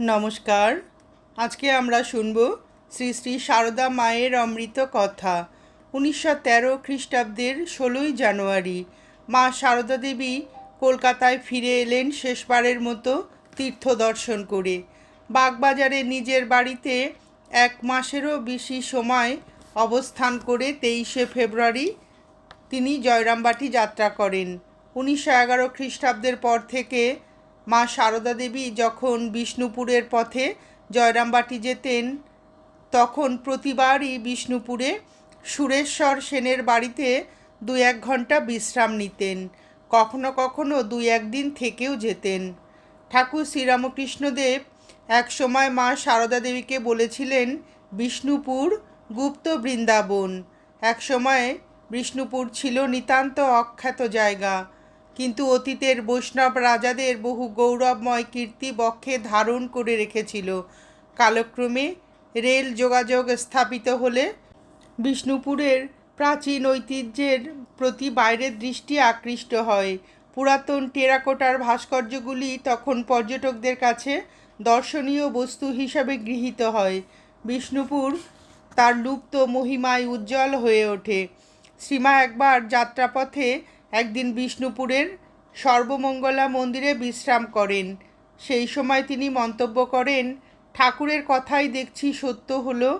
নমস্কার। আজকে আমরা শুনব শ্রী শ্রী সারদা মায়ের অমৃত কথা। উনিশশো তেরো খ্রিস্টাব্দের ষোলোই জানুয়ারি। মা সারদা দেবী কলকাতায় ফিরে এলেন শেষবারের মতো তীর্থ দর্শন করে। বাগবাজারে নিজের বাড়িতে এক মাসেরও বেশি সময় অবস্থান করে তেইশে ফেব্রুয়ারি তিনি জয়রামবাটি যাত্রা করেন। উনিশশো এগারো খ্রিস্টাব্দের পর থেকে মা সারদা দেবী যখন বিষ্ণুপুরের পথে জয়রামবাটি যেতেন, তখন প্রতিবারই বিষ্ণুপুরে সুরেশ্বর সেনের বাড়িতে দু এক ঘণ্টা বিশ্রাম নিতেন, কখনো কখনো দুই একদিন থেকেও যেতেন। ঠাকুর শ্রীরামকৃষ্ণদেব এক সময় মা সারদা দেবীকে বলেছিলেন, বিষ্ণুপুর গুপ্ত বৃন্দাবন। এক সময় বিষ্ণুপুর ছিল নিতান্ত অখ্যাত জায়গা। কিন্তু অতীতের বৈষ্ণব রাজাদের বহু গৌরবময় কীর্তি বক্ষে ধারণ করে রেখেছিল। কালক্রমে রেল যোগাযোগ স্থাপিত হলে বিষ্ণুপুরের প্রাচীন ঐতিহ্যের প্রতি বাইরের দৃষ্টি আকৃষ্ট হয়। পুরাতন টেরাকোটার ভাস্কর্যগুলি তখন পর্যটকদের কাছে দর্শনীয় বস্তু হিসাবে গৃহীত হয়। বিষ্ণুপুর তার লুপ্ত মহিমায় উজ্জ্বল হয়ে ওঠে। শ্রীমা একবার যাত্রাপথে একদিন বিষ্ণুপুরের সর্বমঙ্গলা মন্দিরে বিশ্রাম করেন। সেই সময় তিনি মন্তব্য করেন, ঠাকুরের কথাই দেখছি সত্য হলো।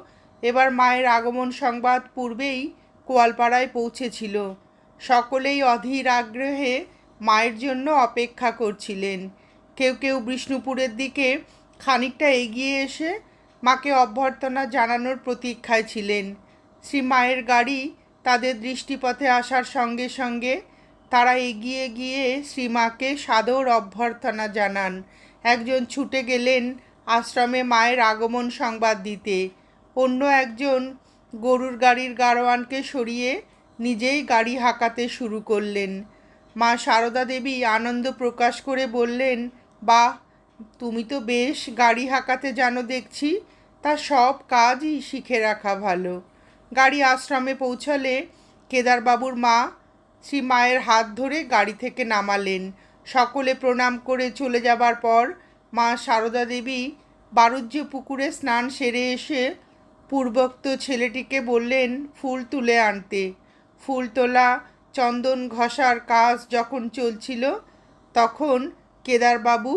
এবার মায়ের আগমন সংবাদ পূর্বেই কোয়ালপাড়ায় পৌঁছেছিল। সকলেই অধীর আগ্রহে মায়ের জন্য অপেক্ষা করছিলেন। কেউ কেউ বিষ্ণুপুরের দিকে খানিকটা এগিয়ে এসে মাকে অভ্যর্থনা জানানোর প্রতীক্ষায় ছিলেন। শ্রী মায়ের গাড়ি তাদের দৃষ্টিপথে আসার সঙ্গে সঙ্গে তারা এগিয়ে গিয়ে শ্রীমাকে সাদর অভ্যর্থনা জানান। একজন ছুটে গেলেন আশ্রমে মায়ের আগমন সংবাদ দিতে। অন্য একজন গরুর গাড়ির গাড়োয়ানকে সরিয়ে নিজেই গাড়ি হাঁকাতে শুরু করলেন। মা সারদা দেবী আনন্দ প্রকাশ করে বললেন, বাহ, তুমি তো বেশ গাড়ি হাঁকাতে জানো দেখছি, তা সব কাজই শিখে রাখা ভালো। গাড়ি আশ্রমে পৌঁছালে কেদারবাবুর মা শ্রী মায়ের হাত ধরে গাড়ি থেকে নামালেন। সকলে প্রণাম করে চলে যাবার পর মা সারদা দেবী বারুজ্য পুকুরে স্নান সেরে এসে পূর্বোক্ত ছেলেটিকে বললেন, ফুল তুলে আনতে। ফুল তোলা, চন্দন ঘষার কাজ যখন চলছিল, তখন কেদারবাবু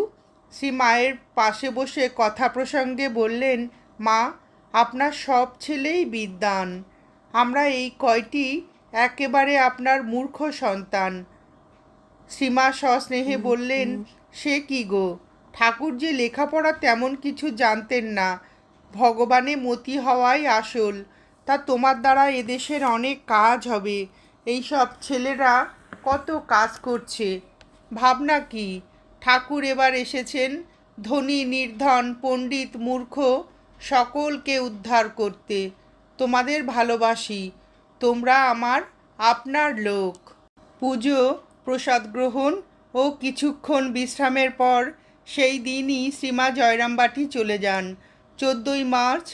শ্রী মায়ের পাশে বসে কথা প্রসঙ্গে বললেন, মা, আপনার সব ছেলেই বিদ্বান। আমরা এই কয়টি একেবারে আপনার মূর্খ সন্তান। শ্রীমা সস্নেহে বললেন সে কি গো? ঠাকুর যে লেখাপড়া তেমন কিছু জানতেন না। ভগবানে মতি হওয়াই আসল। তা তোমার দ্বারা এদেশের অনেক কাজ হবে। এই সব ছেলেরা কত কাজ করছে। ভাবনা কি? ঠাকুর এবার এসেছেন ধনী নির্ধন পণ্ডিত মূর্খ সকলকে উদ্ধার করতে। তোমাদের ভালোবাসি। তোমরা আমার, আপনার লোক। পুজো, প্রসাদ গ্রহণ ও কিছুক্ষণ বিশ্রামের পর সেই দিনই শ্রীমা জয়রামবাটি চলে যান। চোদ্দোই মার্চ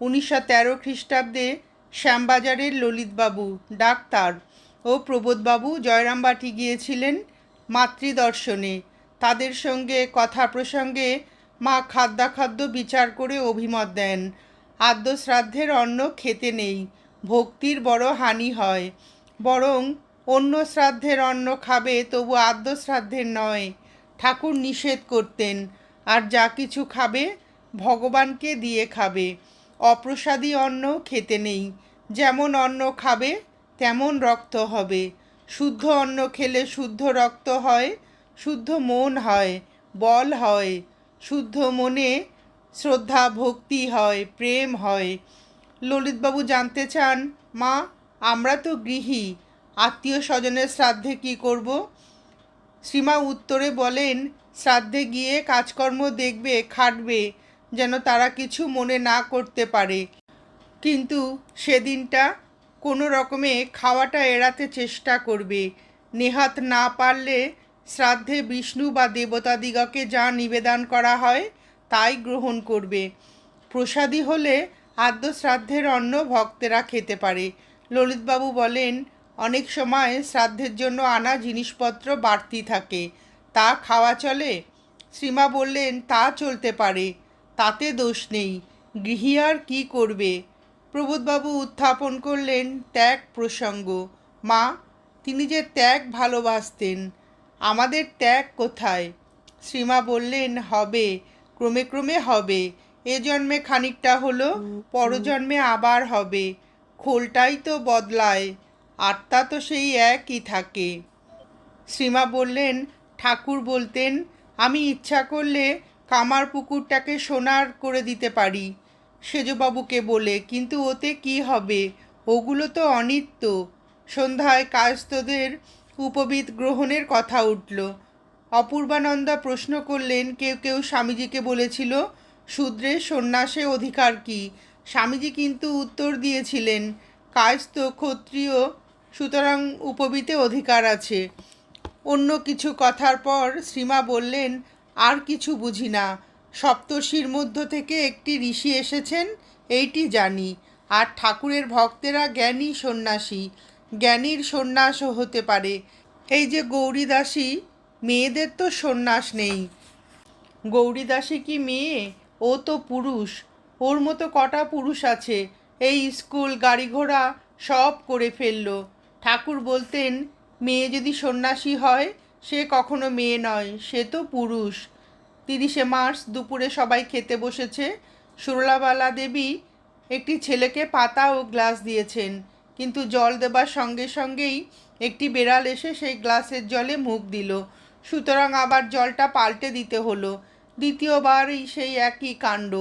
উনিশশো তেরো খ্রিস্টাব্দে শ্যামবাজারের ললিতবাবু, ডাক্তার ও প্রবোধবাবু জয়রামবাটি গিয়েছিলেন মাতৃদর্শনে। তাদের সঙ্গে কথা প্রসঙ্গে মা খাদ্যাখাদ্য বিচার করে অভিমত দেন। আদ্যশ্রাদ্ধের অন্ন খেতে নেই। ভক্তির বড় হানি হয়। বরং অন্য শ্রাদ্ধের অন্ন খাবে তবু আদ্য শ্রাদ্ধের নয়। ঠাকুর নিষেধ করতেন, আর যা কিছু খাবে ভগবানকে দিয়ে খাবে। অপ্রসাদী অন্ন খেতে নেই, যেমন অন্ন খাবে, তেমন রক্ত হবে। শুদ্ধ অন্ন খেলে শুদ্ধ রক্ত হয়, শুদ্ধ মন হয়, বল হয়। শুদ্ধ মনে শ্রদ্ধা, ভক্তি হয়, প্রেম হয়। ললিতবাবু জানতে চান, মা, আমরা তো গৃহী আত্মীয় স্বজনের শ্রাদ্ধে কি করব? শ্রীমা উত্তরে বলেন, শ্রাদ্ধে গিয়ে কাজকর্ম দেখবে, খাটবে, যেন তারা কিছু মনে না করতে পারে। কিন্তু সেদিনটা কোনো রকমে খাওয়াটা এড়াতে চেষ্টা করবে। নেহাত না পারলে শ্রাদ্ধে বিষ্ণু বা দেবতাদিগকে যা নিবেদন করা হয়, তাই গ্রহণ করবে। প্রসাদী হলে আদ্য শ্রাদ্ধের অন্ন ভক্তেরা খেতে পারে। ললিতবাবু বলেন, অনেক সময় শ্রাদ্ধের জন্য আনা জিনিসপত্র বাড়তি থাকে। তা খাওয়া চলে? শ্রীমা বললেন, তা চলতে পারে, তাতে দোষ নেই। গৃহী আর কী করবে? প্রবোধবাবু উত্থাপন করলেন ত্যাগ প্রসঙ্গ। মা, তিনি যে ত্যাগ ভালোবাসতেন, আমাদের ত্যাগ কোথায়? শ্রীমা বললেন, হবে, ক্রমে ক্রমে হবে। এ জন্মে খানিকটা হলো পরজন্মে আবার হবে। খোলটাই তো বদলায়, আত্মা তো সেই একই থাকে। শ্রীমা বললেন, ঠাকুর বলতেন, আমি ইচ্ছা করলে কামার পুকুরটাকে সোনার করে দিতে পারি। সেজবাবুকে বলে, কিন্তু ওতে কি হবে? ওগুলো তো অনিত্য। সন্ধ্যায় কায়স্থদের উপবিদ গ্রহণের কথা উঠল। অপূর্বানন্দা প্রশ্ন করলেন, কেউ কেউ স্বামীজিকে বলেছিল শূদ্রের সন্ন্যাসে অধিকার কি? স্বামীজি কিন্তু উত্তর দিয়েছিলেন, কায়স্থ ক্ষত্রিয়, সুতরাং উপবিতে অধিকার আছে। অন্য কিছু কথার পর শ্রীমা বললেন, আর কিছু বুঝি না। সপ্তর্ষির মধ্য থেকে একটি ঋষি এসেছেন, এইটি জানি। আর ঠাকুরের ভক্তেরা জ্ঞানী সন্ন্যাসী। জ্ঞানীর সন্ন্যাসও হতে পারে। এই যে গৌরীদাসী, মেয়েদের তো সন্ন্যাস নেই। গৌরীদাসী কি মেয়ে? ও তো পুরুষ, ওর মতো কটা পুরুষ আছে। এই স্কুল গাড়ি ঘোড়া সব করে ফেলল। ঠাকুর বলতেন, মেয়ে যদি সন্ন্যাসী হয়, সে কখনো মেয়ে নয়, সে তো পুরুষ। তিরিশে মার্চ দুপুরে সবাই খেতে বসেছে। সুরলাবালা দেবী একটি ছেলেকে পাতা ও গ্লাস দিয়েছেন, কিন্তু জল দেবার সঙ্গে সঙ্গেই একটি বেড়াল এসে সেই গ্লাসের জলে মুখ দিল। সুতরাং আবার জলটা পাল্টে দিতে হলো। দ্বিতীয়বারই সেই একই কাণ্ড।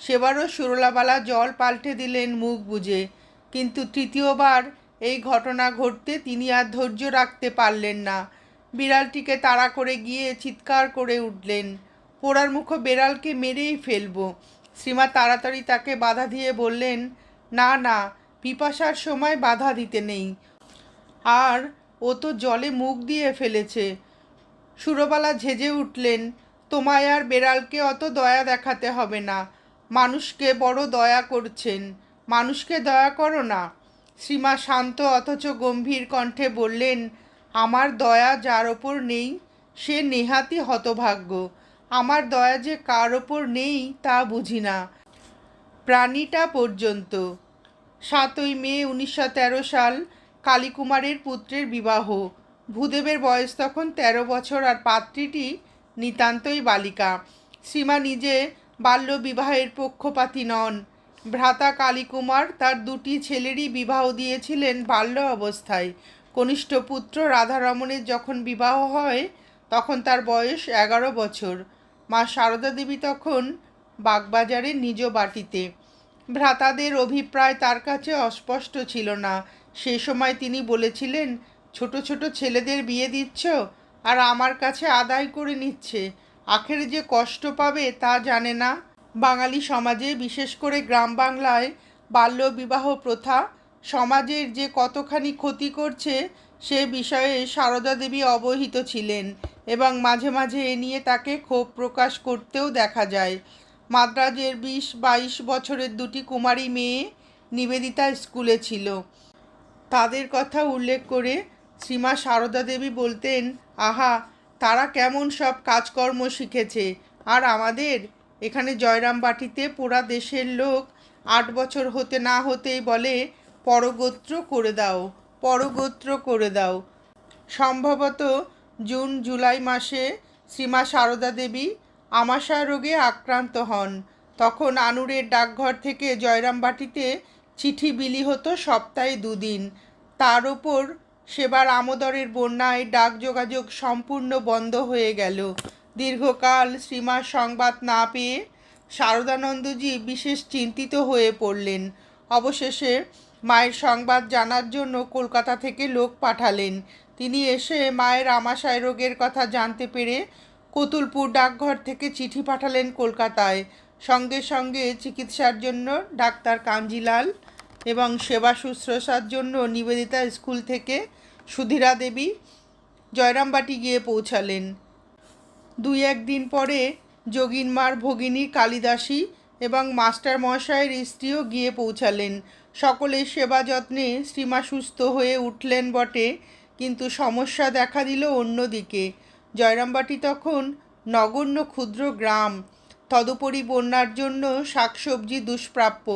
সেবারও সুরলাবালা জল পাল্টে দিলেন মুখ বুঝে কিন্তু তৃতীয়বার এই ঘটনা ঘটতে তিনি আর ধৈর্য রাখতে পারলেন না। বিড়ালটিকে তাড়া করে গিয়ে চিৎকার করে উঠলেন। পোড়ার মুখ বেড়ালকে মেরেই ফেলব। শ্রীমা তাড়াতাড়ি তাকে বাধা দিয়ে বললেন, না না, পিপাসার সময় বাধা দিতে নেই। আর ও তো জলে মুখ দিয়ে ফেলেছে। সুরবালা ঝেঁঝে উঠলেন। তোমায় আর বেড়ালকে অত দয়া দেখাতে হবে না। মানুষকে বড় দয়া করছেন। মানুষকে দয়া করো না। শ্রীমা শান্ত অথচ গম্ভীর কণ্ঠে বললেন, আমার দয়া যার ওপর নেই, সে নেহাতি হতভাগ্য। আমার দয়া যে কার ওপর নেই, তা বুঝি না। প্রাণীটা পর্যন্ত। সাতই মে উনিশশো তেরো সাল কালীকুমারের পুত্রের বিবাহ। ভূদেবের বয়স তখন তেরো বছর আর পাত্রীটি নিতান্তই বালিকা। শ্রীমা নিজে বাল্য বিবাহের পক্ষপাতী নন। ভ্রাতা কালীকুমার তার দুটি ছেলেরই বিবাহ দিয়েছিলেন বাল্য অবস্থায়। কনিষ্ঠ পুত্র রাধারমণের যখন বিবাহ হয়, তখন তার বয়স এগারো বছর। মা সারদা দেবী তখন বাগবাজারে নিজ বাটিতে। ভ্রাতাদের অভিপ্রায় তার কাছে অস্পষ্ট ছিল না। সে সময় তিনি বলেছিলেন, ছোট ছোট ছেলেদের বিয়ে দিচ্ছ? আর আমার কাছে আদায় করে নিচ্ছে। আখেরে যে কষ্ট পাবে তা জানে না। বাঙালি সমাজে, বিশেষ করে গ্রাম বাংলায়, বাল্য বিবাহ প্রথা, সমাজের যে কতখানি ক্ষতি করছে, সে বিষয়ে সারদা দেবী অবহিত ছিলেন এবং মাঝে মাঝে এ নিয়ে তাকে ক্ষোভ প্রকাশ করতেও দেখা যায়। মাদ্রাজের বিশ বাইশ বছরের দুটি কুমারী মেয়ে নিবেদিতা স্কুলে ছিল। তাদের কথা উল্লেখ করে শ্রীমা সারদা দেবী বলতেন আহা, তারা কেমন সব কাজকর্ম শিখেছে। আর আমাদের? এখানে জয়রামবাটিতে পুরা দেশের লোক আট বছর হতে না হতেই বলে, পরগোত্র করে দাও, পরগোত্র করে দাও। সম্ভবত জুন, জুলাই মাসে শ্রীমা সারদা দেবী আমাশা রোগে আক্রান্ত হন। তখন আনুরের ডাকঘর থেকে জয়রামবাটিতে চিঠি বিলি হতো সপ্তাহে দুদিন। তার ওপর সেবার আমোদরের বন্যায় ডাক যোগাযোগ সম্পূর্ণ বন্ধ হয়ে গেল। দীর্ঘকাল শ্রীমার সংবাদ না পেয়ে শারদানন্দজি বিশেষ চিন্তিত হয়ে পড়লেন। অবশেষে মায়ের সংবাদ জানার জন্য কলকাতা থেকে লোক পাঠালেন। তিনি এসে মায়ের আমাশয় রোগের কথা জানতে পেরে কতুলপুর ডাকঘর থেকে চিঠি পাঠালেন কলকাতায়। সঙ্গে সঙ্গে চিকিৎসার জন্য ডাক্তার কাঞ্জিলাল এবং সেবা শুশ্রূষার জন্য নিবেদিতা স্কুল থেকে সুধীরা দেবী জয়রামবাটি গিয়ে পৌঁছালেন। দুই একদিন পরে যোগিনমার ভগিনী কালিদাসী এবং মাস্টার মহাশয়ের স্ত্রীও গিয়ে পৌঁছালেন। সকলের সেবা যত্নে শ্রীমা সুস্থ হয়ে উঠলেন বটে, কিন্তু সমস্যা দেখা দিল অন্যদিকে। জয়রামবাটি তখন নগণ্য ক্ষুদ্র গ্রাম। তদুপরি বন্যার জন্য শাকসবজি দুষ্প্রাপ্য।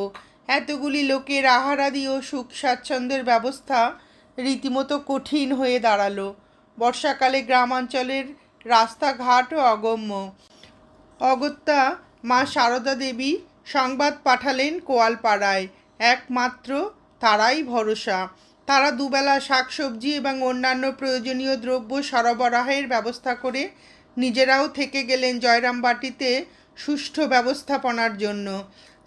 এতগুলি লোকের আহারাদি ও সুখ স্বাচ্ছন্দ্যের ব্যবস্থা রীতিমতো কঠিন হয়ে দাঁড়াল। বর্ষাকালে গ্রামাঞ্চলের রাস্তাঘাটও অগম্য। অগত্যা মা সারদা দেবী সংবাদ পাঠালেন কোয়ালপাড়ায়। একমাত্র তারাই ভরসা। তারা দুবেলা শাকসবজি এবং অন্যান্য প্রয়োজনীয় দ্রব্য সরবরাহের ব্যবস্থা করে নিজেরাও থেকে গেলেন জয়রামবাটিতে সুষ্ঠু ব্যবস্থাপনার জন্য।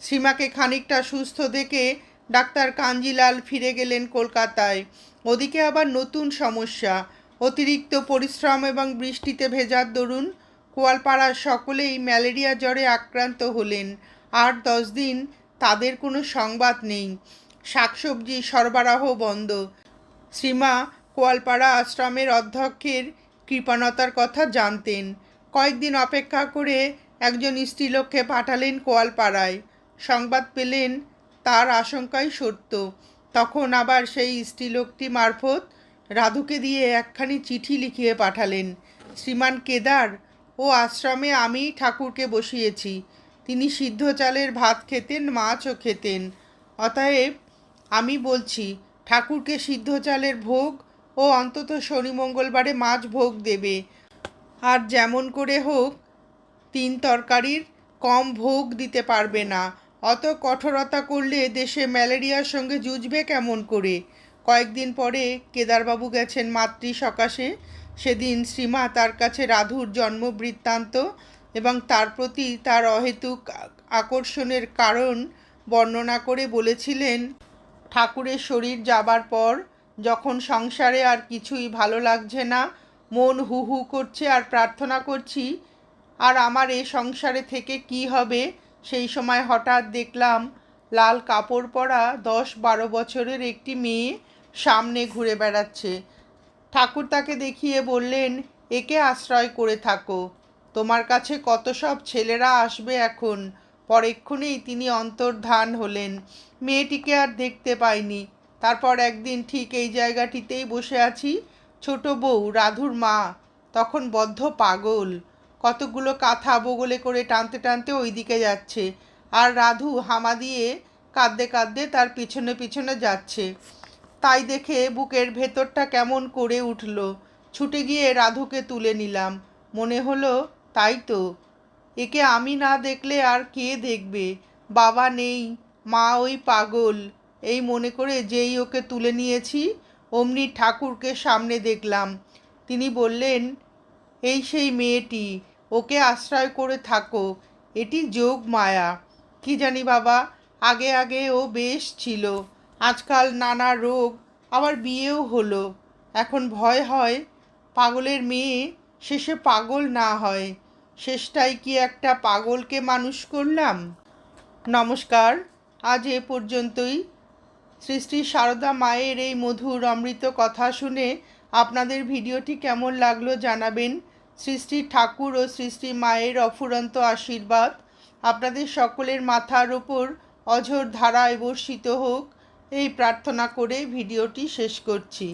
সীমাকে খানিকটা সুস্থ দেখে ডাক্তার কাঞ্জিলাল ফিরে গেলেন কলকাতায়। ওদিকে আবার নতুন সমস্যা। অতিরিক্ত পরিশ্রম এবং বৃষ্টিতে ভেজার দরুন কোয়ালপাড়ার সকলেই ম্যালেরিয়া জ্বরে আক্রান্ত হলেন। আর দশ দিন তাদের কোনো সংবাদ নেই। শাকসবজি সরবরাহ বন্ধ। শ্রীমা কোয়ালপাড়া আশ্রমের অধ্যক্ষের কৃপণতার কথা জানতেন। কয়েকদিন অপেক্ষা করে একজন স্ত্রীলোককে পাঠালেন কোয়ালপাড়ায় সংবাদ পেলেন তার আশঙ্কাই সত্য। তখন আবার সেই স্ত্রীলোকটি মারফত রাধুকে দিয়ে একখানি চিঠি লিখিয়ে পাঠালেন। শ্রীমান কেদার ও আশ্রমে আমি ঠাকুরকে বসিয়েছি। তিনি সিদ্ধ চালের ভাত খেতেন, মাছও খেতেন। অতএব আমি বলছি, ঠাকুরকে সিদ্ধ চালের ভোগ ও অন্তত শনি মঙ্গলবারে মাছ ভোগ দেবে। আর যেমন করে হোক, তিন তরকারির কম ভোগ দিতে পারবে না। অত কঠোরতা করলে দেশে ম্যালেরিয়ার সঙ্গে যুঝবে কেমন করে? কয়েকদিন পরে কেদারবাবু গেছেন মাতৃ সকাশে। সেদিন শ্রীমা তার কাছে রাধুর জন্ম বৃত্তান্ত এবং তার প্রতি তার অহেতুক আকর্ষণের কারণ বর্ণনা করে বলেছিলেন, ঠাকুরের শরীর যাবার পর যখন সংসারে আর কিছুই ভালো লাগছে না, মন হু হু করছে আর প্রার্থনা করছি, আর আমার এ সংসারে থেকে কি হবে সেই সময় হঠাৎ দেখলাম লাল কাপড় পরা দশ বারো বছরের একটি মেয়ে সামনে ঘুরে বেড়াচ্ছে। ঠাকুর তাকে দেখিয়ে বললেন, একে আশ্রয় করে থাকো। তোমার কাছে কত সব ছেলেরা আসবে এখন। পরেক্ষণেই তিনি অন্তর্ধান হলেন। মেয়েটিকে আর দেখতে পাইনি। তারপর একদিন ঠিক এই জায়গাটিতেই বসে আছি। ছোট বউ, রাধুর মা, তখন বদ্ধ পাগল। কতগুলো কাঁথা বগলে করে টানতে টানতে ওই দিকে যাচ্ছে। আর রাধু হামা দিয়ে কাঁদতে কাঁদতে তার পিছনে পিছনে যাচ্ছে। তাই দেখে বুকের ভেতরটা কেমন করে উঠল। ছুটে গিয়ে রাধুকে তুলে নিলাম। মনে হলো, তাই তো। একে আমি না দেখলে আর কে দেখবে? বাবা নেই, মা ওই পাগল। এই মনে করে যেই ওকে তুলে নিয়েছি, অমনি ঠাকুরকে সামনে দেখলাম। তিনি বললেন, এই সেই মেয়েটি। ওকে আশ্রয় করে থাকো। এটি যোগ মায়া। কি জানি বাবা, আগে আগে ও বেশ ছিল। আজকাল নানা রোগ, আবার বিয়েও হলো। এখন ভয় হয়, পাগলের মেয়ে শেষে পাগল না হয়। শেষটাই কি একটা পাগলকে মানুষ করলাম? নমস্কার, আজ এ পর্যন্তই। শ্রী শ্রী সারদা মায়ের এই মধুর অমৃত কথা শুনে আপনাদের ভিডিওটি কেমন লাগল জানাবেন। শ্রী ঠাকুর ও শ্রী মায়ের অফুরন্ত আশীর্বাদ। আপনাদের সকলের মাথার ওপর অঝোর ধারায় বর্ষিত হোক। এই প্রার্থনা করে ভিডিওটি শেষ করছি।